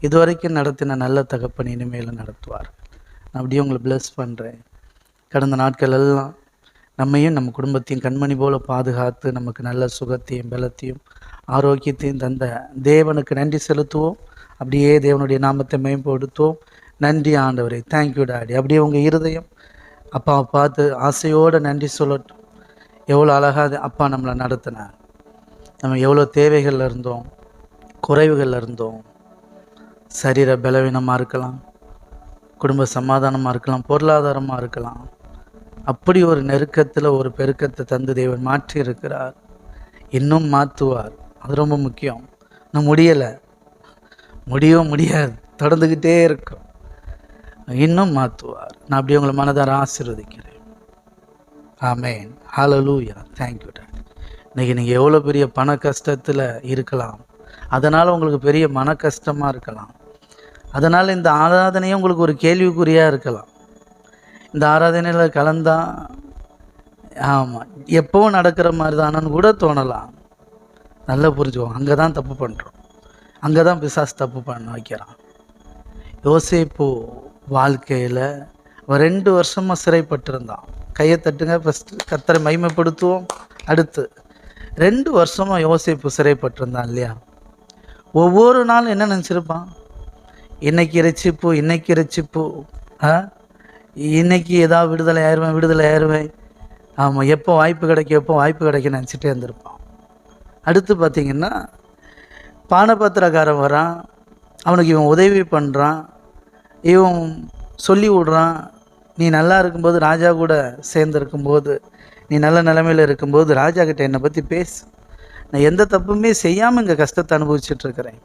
இதுவரைக்கும் நடத்தின நல்ல தகப்பன் இனிமேலும் நடத்துவார். நான் அப்படியே உங்களை ப்ளஸ் பண்ணுறேன் கடந்த நாட்கள் எல்லாம் நம்மையும் நம்ம குடும்பத்தையும் கண்மணி போல பாதுகாத்து நமக்கு நல்ல சுகத்தையும் பலத்தையும் ஆரோக்கியத்தையும் தந்த தேவனுக்கு நன்றி செலுத்துவோம். அப்படியே தேவனுடைய நாமத்தை மேம்படுத்துவோம். நன்றி ஆண்டவரே. தேங்க்யூ டாடி அப்படியே உங்கள் இருதயம் அப்பாவை பார்த்து ஆசையோடு நன்றி சொல்லட்டும். எவ்வளோ அழகாக அப்பா நம்மளை நடத்தினார். நம்ம எவ்வளோ தேவைகளில் இருந்தோம் குறைவுகளில் இருந்தோம். சரீர பலவீனமாக இருக்கலாம் குடும்ப சமாதானமாக இருக்கலாம் பொருளாதாரமாக இருக்கலாம். அப்படி ஒரு நெருக்கத்தில் ஒரு பெருக்கத்தை தந்து தேவன் மாற்றி இருக்கிறார். இன்னும் மாற்றுவார் அது ரொம்ப முக்கியம். இன்னும் முடியலை. முடியவும் முடியாது. தொடர்ந்துக்கிட்டே இருக்கும். இன்னும் மாற்றுவார் நான் அப்படி உங்களை மனதார ஆசிர்வதிக்கிறேன். Amen. Hallelujah thank you doctor இன்னைக்கு நீங்கள் எவ்வளோ பெரிய பண கஷ்டத்தில் இருக்கலாம். அதனால் உங்களுக்கு பெரிய மன கஷ்டமாக இருக்கலாம். அதனால் இந்த ஆராதனையும் உங்களுக்கு ஒரு கேள்விக்குறியாக இருக்கலாம். இந்த ஆராதனையில் கலந்தான் ஆமாம் எப்போவும் நடக்கிற மாதிரி தானன்னு கூட தோணலாம். நல்லா புரிஞ்சுக்கோங்க அங்கே தான் தப்பு பண்ணுறோம் அங்கே தான் பிசாஸ் தப்பு பண்ண வைக்கிறான். யோசிப்பு வாழ்க்கையில் அவன் ரெண்டு வருஷமாக சிறைப்பட்டிருந்தான். கையை தட்டுங்க ஃபஸ்ட்டு கத்தரை மைமைப்படுத்துவோம் அடுத்து ரெண்டு வருஷமாக யோசிப்பு சிறைப்பட்டிருந்தான் இல்லையா? ஒவ்வொரு நாளும் என்ன நினச்சிருப்பான்? இன்னைக்கு இறைச்சிப்பு இன்னைக்கு இறைச்சிப்பு ஆ? இன்னைக்கு ஏதாவது விடுதலை ஆயிடுவேன் விடுதலை ஆயிடுவேன் ஆமாம் எப்போ வாய்ப்பு கிடைக்கும் எப்போ வாய்ப்பு கிடைக்கும் நினச்சிட்டே இருந்திருப்பான். அடுத்து பார்த்தீங்கன்னா பானபாத்திரக்காரன் வரான். அவனுக்கு இவன் உதவி பண்ணுறான் இவன் சொல்லி விடுறான் நீ நல்லா இருக்கும்போது ராஜா கூட சேர்ந்துருக்கும்போது நீ நல்ல நிலமையில் இருக்கும்போது ராஜா கிட்ட என்னை பற்றி பேசு. நான் எந்த தப்புமே செய்யாமல் இங்கே கஷ்டத்தை அனுபவிச்சுட்ருக்கிறேன்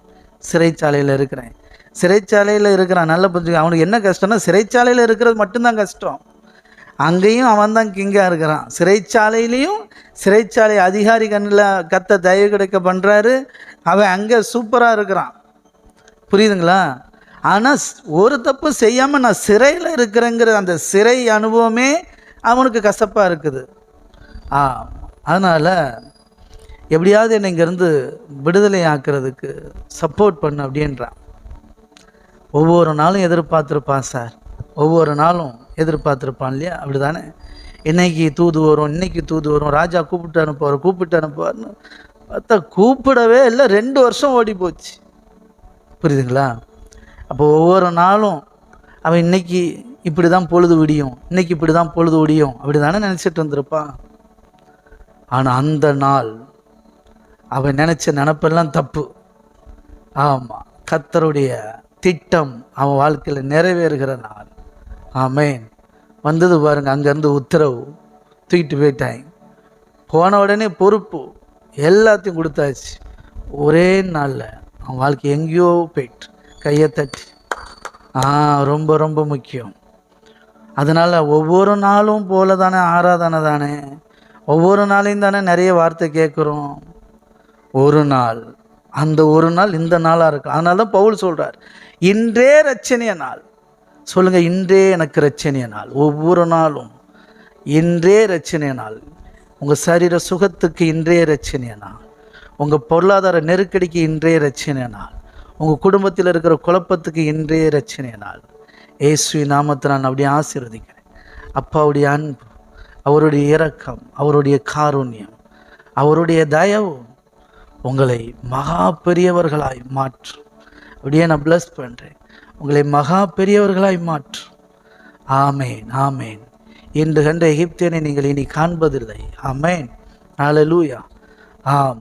சிறைச்சாலையில் இருக்கிறேன். சிறைச்சாலையில் இருக்கிறான் நல்ல புரிஞ்சுக்க. அவனுக்கு என்ன கஷ்டம்னா சிறைச்சாலையில் இருக்கிறது மட்டும்தான் கஷ்டம். அங்கேயும் அவன் தான் கிங்காக இருக்கிறான். சிறைச்சாலையிலையும் சிறைச்சாலை அதிகாரி கண்ணில் கத்த தயவு கிடைக்க பண்ணுறாரு அவன் அங்கே சூப்பராக இருக்கிறான். புரியுதுங்களா? ஆனால் ஒரு தப்பு செய்யாமல் நான் சிறையில் இருக்கிறேங்கிற அந்த சிறை அனுபவமே அவனுக்கு கசப்பாக இருக்குது. ஆ அதனால் எப்படியாவது என்னை இங்கேருந்து விடுதலை ஆக்கிறதுக்கு சப்போர்ட் பண்ணு அப்படின்றான். ஒவ்வொரு நாளும் எதிர்பார்த்துருப்பான் சார். ஒவ்வொரு நாளும் எதிர்பார்த்துருப்பான் இல்லையா? அப்படி தானே இன்னைக்கு தூது வரும் இன்னைக்கு தூது வரும் ராஜா கூப்பிட்டு அனுப்புவார் கூப்பிட்டு அனுப்புவார்னு பார்த்தா கூப்பிடவே இல்லை ரெண்டு வருஷம் ஓடி போச்சு. புரியுதுங்களா? அப்போ ஒவ்வொரு நாளும் அவன் இன்னைக்கு இப்படி தான் பொழுது விடியும் இன்னைக்கு இப்படி தான் பொழுது விடியும் அப்படி தானே நினச்சிட்டு வந்திருப்பான். ஆனால் அந்த நாள் அவன் நினச்ச நினப்பெல்லாம் தப்பு. ஆமாம் கத்தருடைய திட்டம் அவன் வாழ்க்கையில் நிறைவேறுகிற நாள். ஆமேன். வந்தது பாருங்க அங்கேருந்து உத்தரவு. தூக்கிட்டு போயிட்டாங்க. போன உடனே பொறுப்பு எல்லாத்தையும் கொடுத்தாச்சு. ஒரே நாளில் அவன் வாழ்க்கை எங்கேயோ போயிட்டு கையை தட்டி. ஆ ரொம்ப ரொம்ப முக்கியம். அதனால் ஒவ்வொரு நாளும் போல தானே ஆராதனை தானே. ஒவ்வொரு நாளையும் தானே நிறைய வார்த்தை கேட்குறோம். ஒரு நாள் அந்த ஒரு நாள் இந்த நாளாக இருக்கும் அதனால தான் பவுல் சொல்கிறார் இன்றே ரச்சனைய நாள். சொல்லுங்கள் இன்றே எனக்கு ரச்சனைய நாள். ஒவ்வொரு நாளும் இன்றே ரச்சனைய நாள். உங்கள் சரீர சுகத்துக்கு இன்றைய ரச்சனைய நாள். உங்கள் பொருளாதார நெருக்கடிக்கு இன்றைய ரச்சனைய நாள். உங்கள் குடும்பத்தில் இருக்கிற குழப்பத்துக்கு இன்றைய ரச்சனைய நாள். ஏசுவி நாமத்தை நான் அப்படியே ஆசீர்வதிக்கிறேன். அப்பாவுடைய அன்பு அவருடைய இரக்கம் அவருடைய காரூண்யம் அவருடைய தயவு உங்களை மகா பெரியவர்களாய் மாற்று. அப்படியே நான் பிளஸ் பண்ணுறேன் உங்களை மகா பெரியவர்களாய் மாற்று. ஆமேன் ஆமேன். என்று கண்ட எகிப்தியனை நீங்கள் இனி காண்பதில்லை. ஆமேன். லூயா ஆம்.